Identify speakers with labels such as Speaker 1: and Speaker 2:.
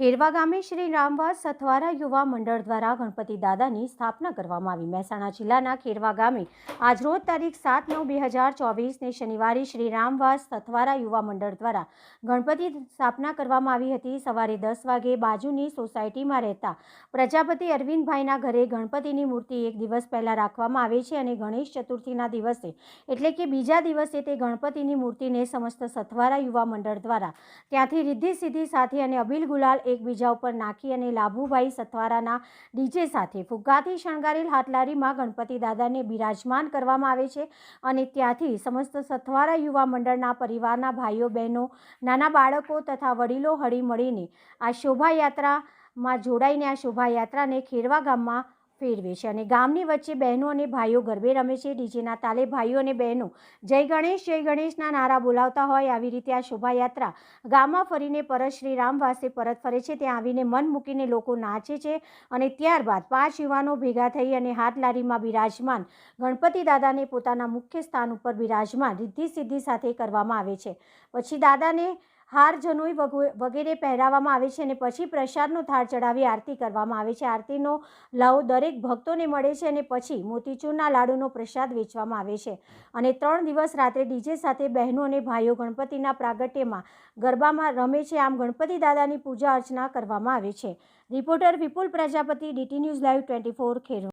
Speaker 1: ખેરવા ગામે શ્રી રામવાસ સથવારા યુવા મંડળ દ્વારા ગણપતિ દાદાની સ્થાપના કરવામાં આવી. મહેસાણા જિલ્લાના ખેરવા ગામે આજરોજ તારીખ સાત નવ બે હજાર ચોવીસને શનિવારે શ્રી રામવાસ સથવારા યુવા મંડળ દ્વારા ગણપતિ સ્થાપના કરવામાં આવી હતી. સવારે દસ વાગે બાજુની સોસાયટીમાં રહેતા પ્રજાપતિ અરવિંદભાઈના ઘરે ગણપતિની મૂર્તિ એક દિવસ પહેલાં રાખવામાં આવે છે અને ગણેશ ચતુર્થીના દિવસે એટલે કે બીજા દિવસે તે ગણપતિની મૂર્તિને સમસ્ત સથવારા યુવા મંડળ દ્વારા ત્યાંથી રિદ્ધિ સિદ્ધિ સાથે અને અબિલ ગુલાલ એકબીજા ઉપર નાખી અને લાભુભાઈ સથવારાના ડીજે સાથે ફુગ્ગાથી શણગારેલ હાથલારીમાં ગણપતિ દાદાને બિરાજમાન કરવામાં આવે છે અને ત્યાંથી સમસ્ત સથવારા યુવા મંડળના પરિવારના ભાઈઓ, બહેનો, નાના બાળકો તથા વડીલો હળી મળીને આ શોભાયાત્રામાં જોડાઈને આ શોભાયાત્રાને ખેરવા ગામમાં ફેરવે છે અને ગામની વચ્ચે બહેનો અને ભાઈઓ ગરબે રમે છે. ડીજેના તાલે ભાઈઓ અને બહેનો જય ગણેશ, જય ગણેશના નારા બોલાવતા હોય આવી રીતે આ શોભાયાત્રા ગામમાં ફરીને પરત શ્રી રામવાસે પરત ફરે છે. ત્યાં આવીને મન મૂકીને લોકો નાચે છે અને ત્યારબાદ પાંચ યુવાનો ભેગા થઈ અને હાથલારીમાં બિરાજમાન ગણપતિ દાદાને પોતાના મુખ્ય સ્થાન ઉપર બિરાજમાન રિદ્ધિ સિદ્ધિ સાથે કરવામાં આવે છે. પછી દાદાને હાર જનોઈ વગો- વગેરે પહેરાવવામાં આવે છે અને પછી પ્રસાદનો થાળ ચડાવી આરતી કરવામાં આવે છે. આરતીનો લાવો દરેક ભક્તોને મળે છે અને પછી મોતીચૂરના લાડુનો પ્રસાદ વેચવામાં આવે છે. અને ત્રણ દિવસ રાત્રે ડીજે સાથે બહેનો અને ભાઈઓ ગણપતિના પ્રાગટ્યમાં ગરબામાં રમે છે. આમ ગણપતિ દાદાની પૂજા અર્ચના કરવામાં આવે છે. Reporter Vipul Prajapati, DT news live twenty four ખેર